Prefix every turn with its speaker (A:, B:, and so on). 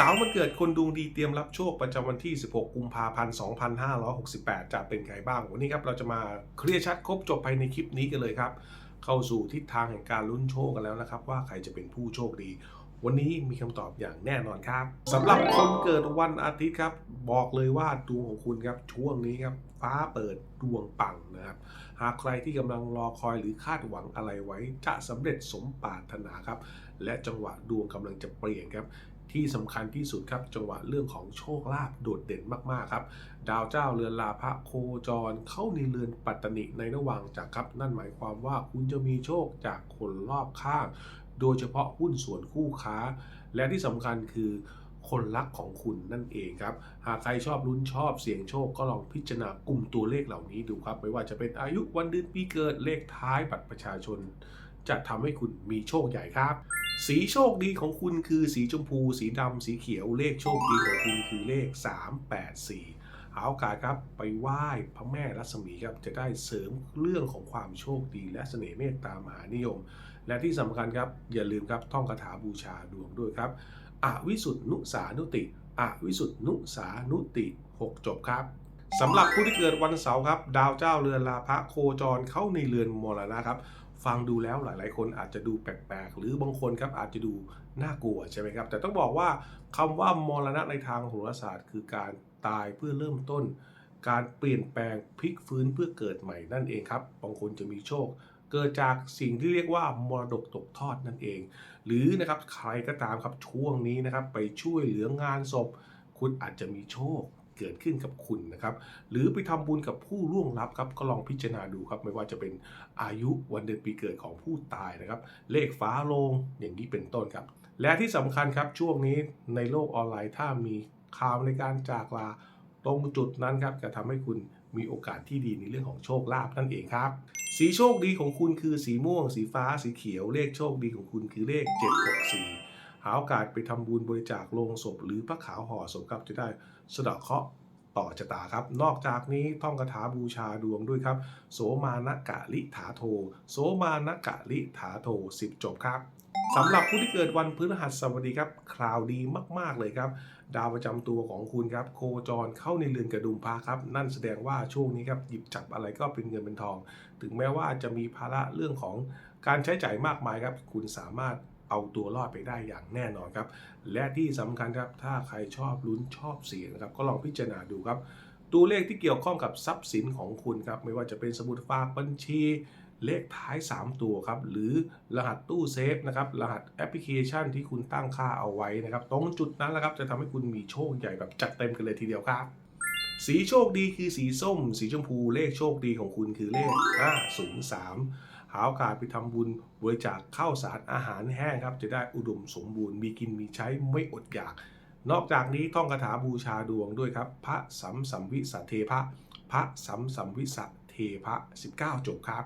A: สาวมันเกิดคนดวงดีเตรียมรับโชคประจำวันที่ 16 กุมภาพันธ์ 2568 จะเป็นไงบ้าง วันนี้ครับเราจะมาเคลียร์ชัดครบจบภายในคลิปนี้กันเลยครับ เข้าสู่ทิศทางแห่งการลุ้นโชคกันแล้วนะครับ ว่าใครจะเป็นผู้โชคดี วันนี้มีคำตอบอย่างแน่นอนครับสำหรับคนเกิดวันอาทิตย์ครับ บอกเลยว่าดวงของคุณครับช่วงนี้ครับฟ้าเปิดดวงปังนะครับ หากใครที่กำลังรอคอยหรือคาดหวังอะไรไว้ จะสำเร็จสมปรารถนาครับ และจังหวะดวงกำลังจะเปลี่ยนครับ ที่สำคัญที่สุดครับจังหวะเรื่องของโชคลาภโดดเด่นมากๆครับ ดาวเจ้าเรือนลาภะโคจรเข้าในเรือนปัตตนิในระหว่างจากครับ นั่นหมายความว่าคุณจะมีโชคจากคนรอบข้าง โดยเฉพาะหุ้นส่วนคู่ค้า และที่สำคัญคือคนรักของคุณนั่นเองครับ หากใครชอบลุ้นชอบเสี่ยงโชคก็ลองพิจารณากลุ่มตัวเลขเหล่านี้ดูครับ ไม่ว่าจะเป็นอายุวันเดือนปีเกิดเลขท้ายบัตรประชาชน จะทำให้คุณมีโชคใหญ่ครับ สีโชคดีของคุณคือสีชมพู สีดำสีเขียวเลขโชคดีของคุณคือเลข 384หาโอกาสครับไปไหว้พระแม่รัศมีครับจะได้เสริมเรื่องของความโชคดีและเสน่ห์เมตตามหานิยม และที่สำคัญครับอย่าลืมครับท่องคาถาบูชาดวงด้วยครับอวิสุทธินุสานุติอวิสุทธินุสานุติ 6 จบครับ สำหรับผู้ที่เกิดวันเสาร์ครับ ดาวเจ้าเรือนลาภะโคจรเข้าในเรือนมรณะครับ ฟังดูแล้วหลาย ๆ คนอาจจะดูแปลก ๆ หรือบางคนครับอาจจะดูน่ากลัวใช่ไหมครับ แต่ต้องบอกว่าคำว่ามรณะในทางโหราศาสตร์ คือการตายเพื่อเริ่มต้น การเปลี่ยนแปลงพลิกฟื้นเพื่อเกิดใหม่นั่นเองครับ บางคนจะมีโชค เกิดจากสิ่งที่เรียกว่ามรดกตกทอดนั่นเอง หรือนะครับใครก็ตามครับช่วงนี้นะครับไปช่วยเหลืองานศพ คุณอาจจะมีโชค เกิดขึ้นกับคุณนะครับ หรือไปทำบุญกับผู้ล่วงลับครับก็ลองพิจารณาดูครับ ไม่ว่าจะเป็นอายุวันเดือนปีเกิดของผู้ตายนะครับ เลขฟ้าโลงอย่างนี้เป็นต้นครับ และที่สำคัญครับช่วงนี้ในโลกออนไลน์ถ้ามีข่าวในการจากลาตรงจุดนั้นครับจะทำให้คุณมีโอกาสที่ดีในเรื่องของโชคลาภนั่นเองครับ สีโชคดีของคุณคือสีม่วง สีฟ้า สีเขียว เลขโชคดีของคุณคือเลข 764 หาโอกาสไปทำบุญบริจาคโลงศพ หรือพระขาวห่อศพครับจะได้สะดาะเคราะห์ต่อชะตาครับ นอกจากนี้ท่องคาถาบูชาดวงด้วยครับ โสมานกะลิถาโท โสมานกะลิถาโท 10 จบครับสำหรับผู้ที่เกิดวันพฤหัสบดีครับข่าวดีมาก ๆ เลยครับ ดาวประจำตัวของคุณครับ โคจรเข้าในเรือนกระดุมพระครับ นั่นแสดงว่าช่วงนี้ครับ หยิบจับอะไรก็เป็นเงินเป็นทอง ถึงแม้ว่าจะมีภาระเรื่องของการใช้จ่ายมากมายครับ คุณสามารถ เอาตัวรอดไปได้อย่างแน่นอนครับ และที่สำคัญครับถ้าใครชอบลุ้นชอบเสี่ยงนะครับก็ลองพิจารณาดูครับ ตัวเลขที่เกี่ยวข้องกับทรัพย์สินของคุณครับไม่ว่าจะเป็นสมุดฝากบัญชีเลขท้าย 3 ตัวครับ หรือรหัสตู้เซฟนะครับ รหัสแอปพลิเคชันที่คุณตั้งค่าเอาไว้นะครับ ตรงจุดนั้นแหละครับ จะทำให้คุณมีโชคใหญ่แบบจัดเต็มกันเลยทีเดียวครับ สีโชคดีคือสีส้ม สีชมพูเลขโชคดีของคุณคือเลข 503 หาโอกาสไปทำบุญบริจาคข้าวสารอาหารแห้งครับ จะได้อุดมสมบูรณ์มีกินมีใช้ไม่อดอยาก นอกจากนี้ท่องคาถาบูชาดวงด้วยครับ พระสัมสัมวิสเทพะพระสัมสัมวิสัทเทพะ 19 จบครับ